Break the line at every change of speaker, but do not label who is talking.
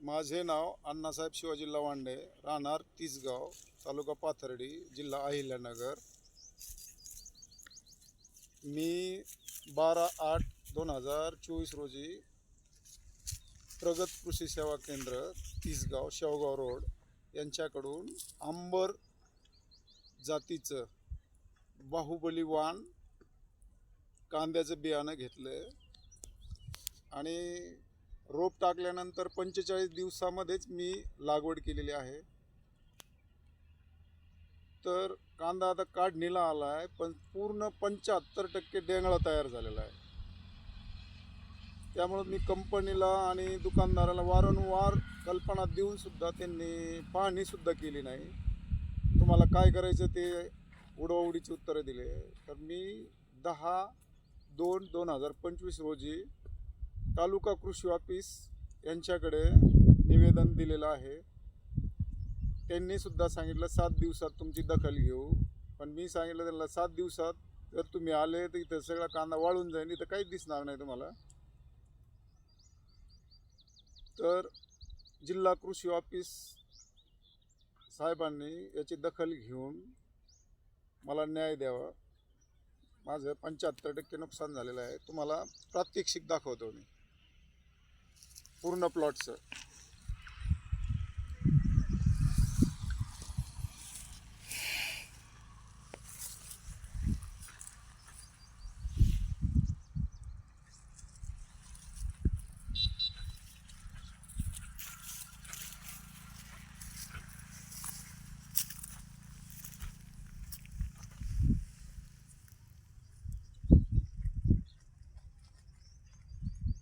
माझे नाव अण्णासाहेब शिवाजी लवांडे राहणार तिसगाव तालुका पाथर्डी जिल्हा अहिल्यानगर. मी बारा आठ दोन हजार चोवीस रोजी प्रगत कृषी सेवा केंद्र तिसगाव शेवगाव रोड यांच्याकडून आंबर जातीचं बाहुबली वाण कांद्याचं बियाणं घेतलं आणि रोप टाकल्यानंतर पंचेचाळीस दिवसामध्येच मी लागवड केलेली आहे. तर कांदा आता काढणीला आला आहे पण पूर्ण पंच्याहत्तर टक्के डेंगळा तयार झालेला आहे. त्यामुळं मी कंपनीला आणि दुकानदाराला वारंवार कल्पना देऊन सुद्धा त्यांनी पाहणीसुद्धा केली नाही. तुम्हाला काय करायचं ते उडवाउडीची उत्तरं दिले. तर मी दहा दोन दोन हजार पंचवीस रोजी तालुका कृषी ऑफिस यांच्याकडे निवेदन दिलेलं आहे. त्यांनीसुद्धा सांगितलं सात दिवसात तुमची दखल घेऊ. पण मी सांगितलं त्यांना सात दिवसात जर तुम्ही आले तर इथं सगळा कांदा वाळून जाईल इथं काहीच दिसणार नाही तुम्हाला. तर जिल्हा कृषी ऑफिस साहेबांनी याची दखल घेऊन मला न्याय द्यावा. माझं पंच्याहत्तर टक्के नुकसान झालेलं आहे. तुम्हाला प्रात्यक्षिक दाखवतो मी. पूर्ण प्लॉटचं.